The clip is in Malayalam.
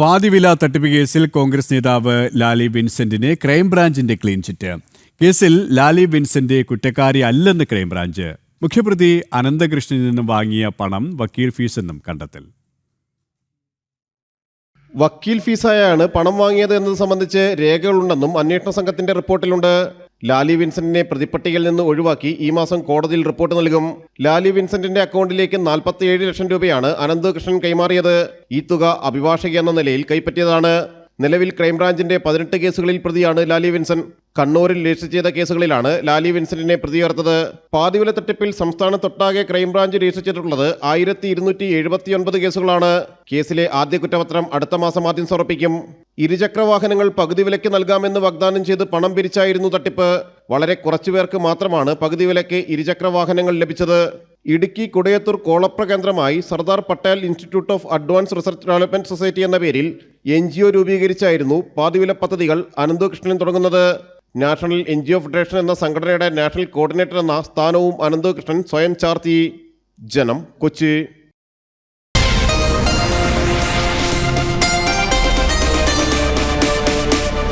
പാതിവില തട്ടിപ്പ് കേസിൽ കോൺഗ്രസ് നേതാവ് ലാലി വിൻസെന്റിന് ക്രൈംബ്രാഞ്ചിന്റെ ക്ലീൻ ചിറ്റ്. കേസിൽ ലാലി വിൻസെന്റ് കുറ്റക്കാരി അല്ലെന്ന് ക്രൈംബ്രാഞ്ച്. മുഖ്യപ്രതി അനന്തകൃഷ്ണനിൽ നിന്നും വാങ്ങിയ പണം വക്കീൽ ഫീസെന്നും കണ്ടെത്തൽ. വക്കീൽ ഫീസായാണ് പണം വാങ്ങിയത് എന്നത് സംബന്ധിച്ച് രേഖകളുണ്ടെന്നും അന്വേഷണ സംഘത്തിന്റെ റിപ്പോർട്ടിലുണ്ട്. ലാലി വിൻസെന്റിനെ പ്രതിപ്പട്ടികയിൽ നിന്ന് ഒഴിവാക്കി ഈ മാസം കോടതിയിൽ റിപ്പോർട്ട് നൽകും. ലാലി വിൻസെന്റിന്റെ അക്കൗണ്ടിലേക്ക് 47 ലക്ഷം രൂപയാണ് അനന്തകൃഷ്ണൻ കൈമാറിയത്. ഈ തുക അഭിഭാഷക എന്ന നിലയിൽ കൈപ്പറ്റിയതാണ്. നിലവിൽ ക്രൈംബ്രാഞ്ചിന്റെ പതിനെട്ട് കേസുകളിൽ പ്രതിയാണ് ലാലി വിൻസൻ. കണ്ണൂരിൽ രജിസ്റ്റർ ചെയ്ത കേസുകളിലാണ് ലാലി വിൻസെന്റിനെ പ്രതിയേർത്തത്. പാതിവില തട്ടിപ്പിൽ സംസ്ഥാനത്തൊട്ടാകെ ക്രൈംബ്രാഞ്ച് രജിസ്റ്റർ ചെയ്തിട്ടുള്ളത് ആയിരത്തി ഇരുന്നൂറ്റി എഴുപത്തിയൊൻപത് കേസുകളാണ്. കേസിലെ ആദ്യ കുറ്റപത്രം അടുത്ത മാസം ആദ്യം സമർപ്പിക്കും. ഇരുചക്ര വാഹനങ്ങൾ പകുതി വിലയ്ക്ക് നൽകാമെന്ന് വാഗ്ദാനം ചെയ്ത് പണം പിരിച്ചായിരുന്നു തട്ടിപ്പ്. വളരെ കുറച്ചുപേർക്ക് മാത്രമാണ് പകുതി വിലയ്ക്ക് ഇരുചക്ര വാഹനങ്ങൾ ലഭിച്ചത്. ഇടുക്കി കുടയത്തൂർ കോളപ്ര കേന്ദ്രമായി Sardar Patel institute of advance research development society എന്ന പേരിൽ എൻ ജി ഒ രൂപീകരിച്ചായിരുന്നു പാതിവില പദ്ധതികൾ അനന്തകൃഷ്ണൻ തുടങ്ങുന്നത്. National N G O federation എന്ന സംഘടനയുടെ നാഷണൽ കോർഡിനേറ്റർ എന്ന സ്ഥാനവും അനന്തകൃഷ്ണൻ സ്വയം ചാർത്തി. ജനം കൊച്ചി.